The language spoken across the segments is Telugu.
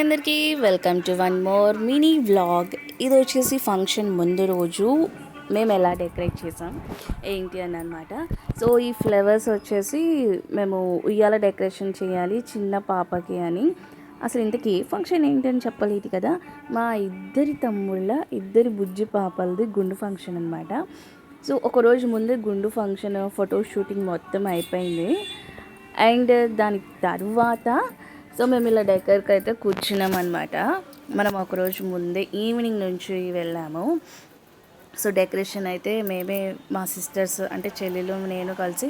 అందరికీ welcome to one more mini vlog. ఇది వచ్చేసి ఫంక్షన్ ముందు రోజు మేము ఎలా డెకరేట్ చేసాం ఏంటి అని అనమాట సో ఈ ఫ్లవర్స్ వచ్చేసి మేము ఉయ్యాల డెకరేషన్ చేయాలి చిన్న పాపకి అని. అసలు ఇంతకీ ఏ ఫంక్షన్ ఏంటని చెప్పలేదు కదా మా ఇద్దరి తమ్ముళ్ళ ఇద్దరి బుజ్జి పాపలది గుండు ఫంక్షన్ అనమాట సో ఒకరోజు ముందే గుండు ఫంక్షన్ ఫోటో షూటింగ్ మొత్తం అయిపోయింది. అండ్ దాని తర్వాత సో మేము ఇలా డెకర్కి అయితే కూర్చున్నాం అనమాట మనం ఒకరోజు ముందే ఈవినింగ్ నుంచి వెళ్ళాము. సో డెకరేషన్ అయితే మేమే మా సిస్టర్స్ అంటే చెల్లెలు నేను కలిసి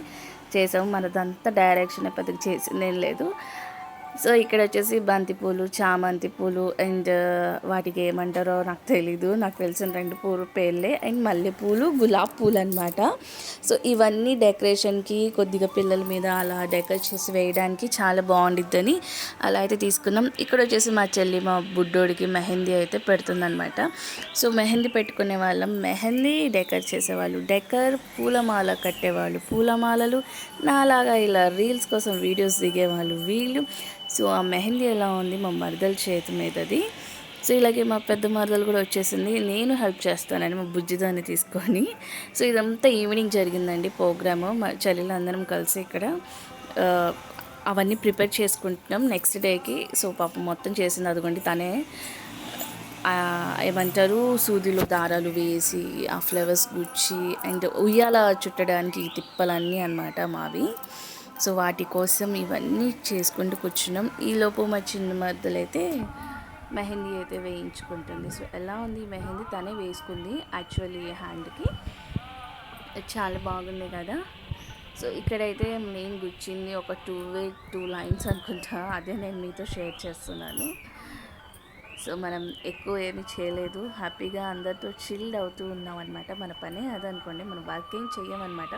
చేసాము. మనదంతా డైరెక్షన్ పెద్దగా చేసిందేం లేదు. సో ఇక్కడ వచ్చేసి బంతిపూలు చామంతి పూలు అండ్ వాటికి ఏమంటారో నాకు తెలీదు. నాకు తెలిసిన రెండు పూలు పేర్లే. అండ్ మల్లెపూలు గులాబ్ పూలు అనమాట సో ఇవన్నీ డెకరేషన్కి కొద్దిగా పిల్లల మీద అలా డెకరేట్ చేసి వేయడానికి చాలా బాగుండిద్దని అలా అయితే తీసుకున్నాం. ఇక్కడ వచ్చేసి మా చెల్లి మా బుడ్డోడికి మెహందీ అయితే పెడుతుందనమాట సో మెహందీ పెట్టుకునే వాళ్ళం. మెహందీ డెకర్ చేసేవాళ్ళు. డెకర్ పూలమాల కట్టేవాళ్ళు. పూలమాలలు నాలాగా ఇలా రీల్స్ కోసం వీడియోస్ దిగేవాళ్ళు. వీళ్ళు సో ఆ మెహందీ ఎలా ఉంది మా మరదల చేతి మీదది. సో ఇలాగే మా పెద్ద మరదలు కూడా వచ్చేసింది. నేను హెల్ప్ చేస్తానని మా బుజ్జిదాన్ని తీసుకొని. సో ఇదంతా ఈవినింగ్ జరిగిందండి ప్రోగ్రాము. మా చెల్లెలు అందరం కలిసి ఇక్కడ అవన్నీ ప్రిపేర్ చేసుకుంటున్నాం నెక్స్ట్ డేకి. సో పాపం మొత్తం చేసింది అదిగోండి తనే. ఏమంటారు? సూదిలో దారాలు వేసి ఆ ఫ్లవర్స్ గుచ్చి అండ్ ఉయ్యాల చుట్టడానికి తిప్పలన్నీ అనమాట మావి. సో వాటి కోసం ఇవన్నీ చేసుకుంటూ కూర్చున్నాం. ఈలోపు మా చిన్న మద్దలు అయితే మెహందీ అయితే వేయించుకుంటుంది. సో ఎలా ఉంది ఈ మెహందీ? తనే వేసుకుంది యాక్చువల్లీ హ్యాండ్కి. చాలా బాగుంది కదా. సో ఇక్కడైతే మెయిన్ గుచ్చింది ఒక టూ వే టూ లైన్స్ అనుకుంటా. అదే నేను మీతో షేర్ చేస్తున్నాను. సో మనం ఎక్కువ ఏమి చేయలేదు. హ్యాపీగా అందరితో చిల్డ్ అవుతూ ఉన్నాం అనమాట మన పని అదనుకోండి మనం వర్క్ ఏం చెయ్యమన్నమాట.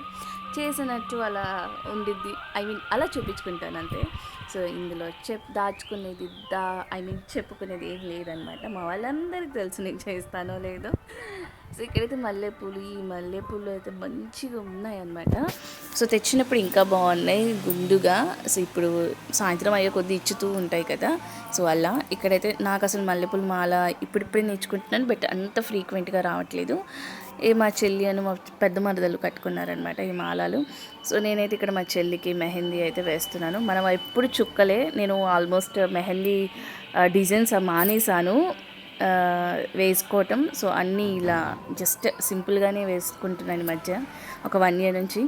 చేసినట్టు అలా ఉండిద్ది. ఐ మీన్ అలా చూపించుకుంటాను అంతే. సో ఇందులో చెప్ దాచుకునేది దా ఐ మీన్ చెప్పుకునేది ఏం లేదనమాట మా వాళ్ళందరికీ తెలుసు నేను చేస్తానో లేదో. సో ఇక్కడైతే మల్లెపూలు ఈ మల్లెపూలు అయితే మంచిగా ఉన్నాయన్నమాట. సో తెచ్చినప్పుడు ఇంకా బాగున్నాయి గుండుగా. సో ఇప్పుడు సాయంత్రం అయ్యే కొద్దీ ఇచ్చుతూ ఉంటాయి కదా. సో అలా ఇక్కడైతే నాకు అసలు మల్లెపూలు మాల ఇప్పుడిప్పుడే నేర్చుకుంటున్నాను బట్ అంత ఫ్రీక్వెంట్గా రావట్లేదు. ఏ మా చెల్లి అని మా పెద్ద మరదలు కట్టుకున్నారనమాట ఈ మాలలు. సో నేనైతే ఇక్కడ మా చెల్లికి మెహందీ అయితే వేస్తున్నాను. మనం ఎప్పుడు చుక్కలే నేను ఆల్మోస్ట్ మెహందీ డిజైన్స్ మానేసాను వేసుకోవటం. సో అన్నీ ఇలా జస్ట్ సింపుల్గానే వేసుకుంటున్నాను ఈ మధ్య. ఒక వన్ ఇయర్ నుంచి.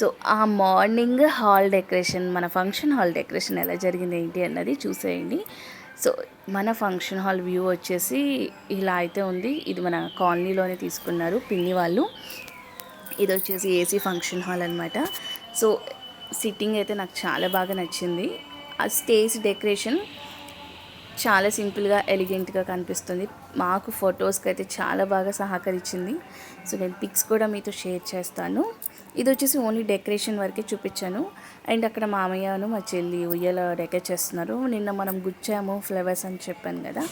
సో ఆ మార్నింగ్ హాల్ డెకరేషన్ మన ఫంక్షన్ హాల్ డెకరేషన్ ఎలా జరిగింది ఏంటి అన్నది చూసేయండి. సో మన ఫంక్షన్ హాల్ వ్యూ వచ్చేసి ఇలా అయితే ఉంది. ఇది మన కాలనీలోనే తీసుకున్నారు పిన్ని వాళ్ళు. ఇది వచ్చేసి ఏసీ ఫంక్షన్ హాల్ అనమాట సో సిట్టింగ్ అయితే నాకు చాలా బాగా నచ్చింది. ఆ స్టేజ్ డెకరేషన్ చాలా సింపుల్గా ఎలిగెంట్గా కనిపిస్తుంది. మాకు ఫొటోస్కి అయితే చాలా బాగా సహకరించింది. సో నేను పిక్స్ కూడా మీతో షేర్ చేస్తాను. ఇది వచ్చేసి ఓన్లీ డెకరేషన్ వరకే చూపించాను. అండ్ అక్కడ మామయ్యను మా చెల్లి ఉయ్యల డెకరేట్ చేస్తున్నారు. నిన్న మనం గుచ్చాము ఫ్లవర్స్ అని చెప్పాను కదా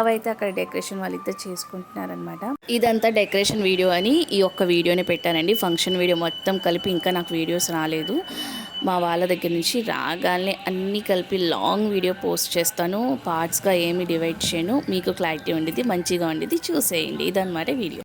అవైతే అక్కడ డెకరేషన్ వాళ్ళిద్దరు చేసుకుంటున్నారనమాట ఇదంతా డెకరేషన్ వీడియో అని ఈ ఒక్క వీడియోని పెట్టానండి. ఫంక్షన్ వీడియో మొత్తం కలిపి ఇంకా నాకు వీడియోస్ రాలేదు. మా వాళ్ళ దగ్గర నుంచి రాగానే అన్నీ కలిపి లాంగ్ వీడియో పోస్ట్ చేస్తాను. పార్ట్స్గా ఏమి డివైడ్ చేయను. మీకు క్లారిటీ ఉండేది మంచిగా ఉండేది చూసేయండి. ఇదన్నమాట వీడియో.